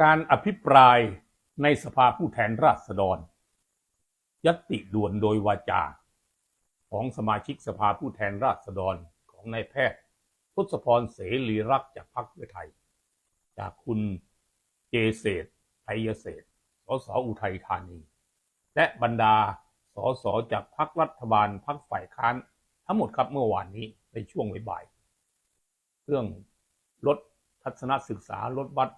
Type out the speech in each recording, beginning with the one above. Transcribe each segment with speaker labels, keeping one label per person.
Speaker 1: การอภิปรายในสภาผู้แทนราษฎร ยติด่วนโดยวาจา ของสมาชิกสภาผู้แทนราษฎรของนายแพทย์ทศพรเสรีรักจากพรรคเพื่อไทย จากคุณเจเศษไทยเศษสสอุทัยธานี และบรรดาสสจากพรรครัฐบาลพรรคฝ่ายค้าน ทั้งหมดครับเมื่อวานนี้ในช่วงบ่าย เรื่องรถทัศนศึกษารถบัส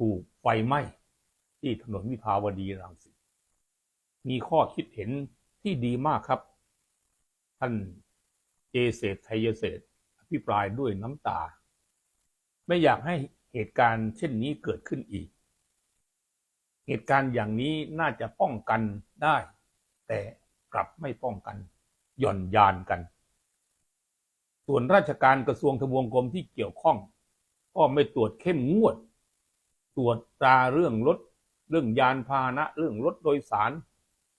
Speaker 1: ถูกไฟไหม้ที่ถนนวิภาวดีรังสิตมีข้อคิดเห็นที่ดีมากครับ ท่านเจเศษไทยเศษอภิปรายด้วยน้ำตา ไม่อยากให้เหตุการณ์เช่นนี้เกิดขึ้นอีก เหตุการณ์อย่างนี้น่าจะป้องกันได้ แต่กลับไม่ป้องกัน หย่อนยานกัน ส่วนราชการกระทรวงทบวงกรมที่เกี่ยวข้อง ก็ไม่ตรวจเข้มงวด รวจตราเรื่องรถ เรื่องยานพาหนะ เรื่องรถโดยสาร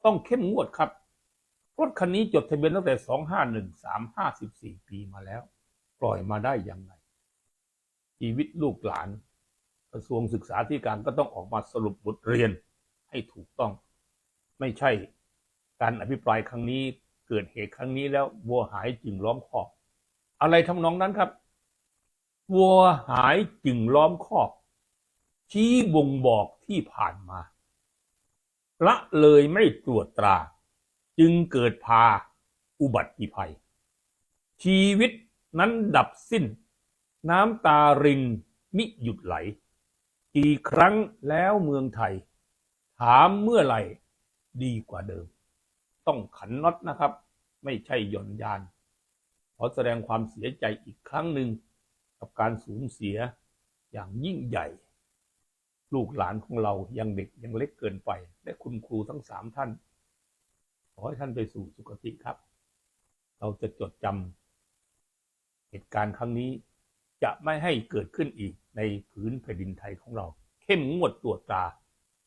Speaker 1: ต้องเข้มงวดครับ รถคันนี้จดทะเบียนตั้งแต่ 251 354 ปีมาแล้ว ปล่อยมาได้ยังไง ชีวิตลูกหลาน กระทรวงศึกษาธิการก็ต้องออกมาสรุปบทเรียนให้ถูกต้อง ไม่ใช่การอภิปรายครั้งนี้เกิดเหตุครั้งนี้แล้ววัวหายจึงล้อมคอก อะไรทำนองนั้นครับ วัวหายจึงล้อมคอก ชี้บ่งบอกที่ผ่านมา ละเลยไม่ตรวจตรา จึงเกิดพาอุบัติภัย ชีวิตนั้นดับสิ้น น้ำตารินมิหยุดไหล กี่ครั้งแล้วเมืองไทย ถามเมื่อไหร่ดีกว่าเดิม ต้องขันน็อตนะครับ ไม่ใช่หย่อนยาน ขอแสดงความเสียใจอีกครั้งหนึ่งกับการสูญเสียอย่างยิ่งใหญ่ ลูกหลานของเรายังเด็กยังเล็กเกินไป และคุณครูทั้งสามท่าน ขอให้ท่านไปสู่สุคติครับ เราจะจดจำเหตุการณ์ครั้งนี้จะไม่ให้เกิดขึ้นอีกในพื้นแผ่นดินไทยของเรา เข้มงวดตรวจตรา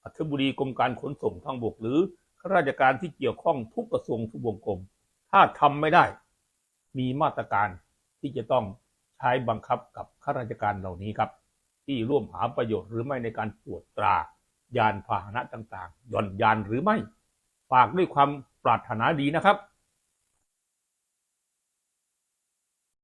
Speaker 1: อัธบุรีกรมการขนส่งทางบกหรือข้าราชการที่เกี่ยวข้องทุกกระทรวงทุกวงกรม ถ้าทำไม่ได้ มีมาตรการที่จะต้องใช้บังคับกับข้าราชการเหล่านี้ครับ ที่ร่วมหาประโยชน์หรือไม่ในการตรวจตรายานพาหนะต่างๆย่อนยานหรือไม่ ฝากด้วยความปรารถนาดีนะครับ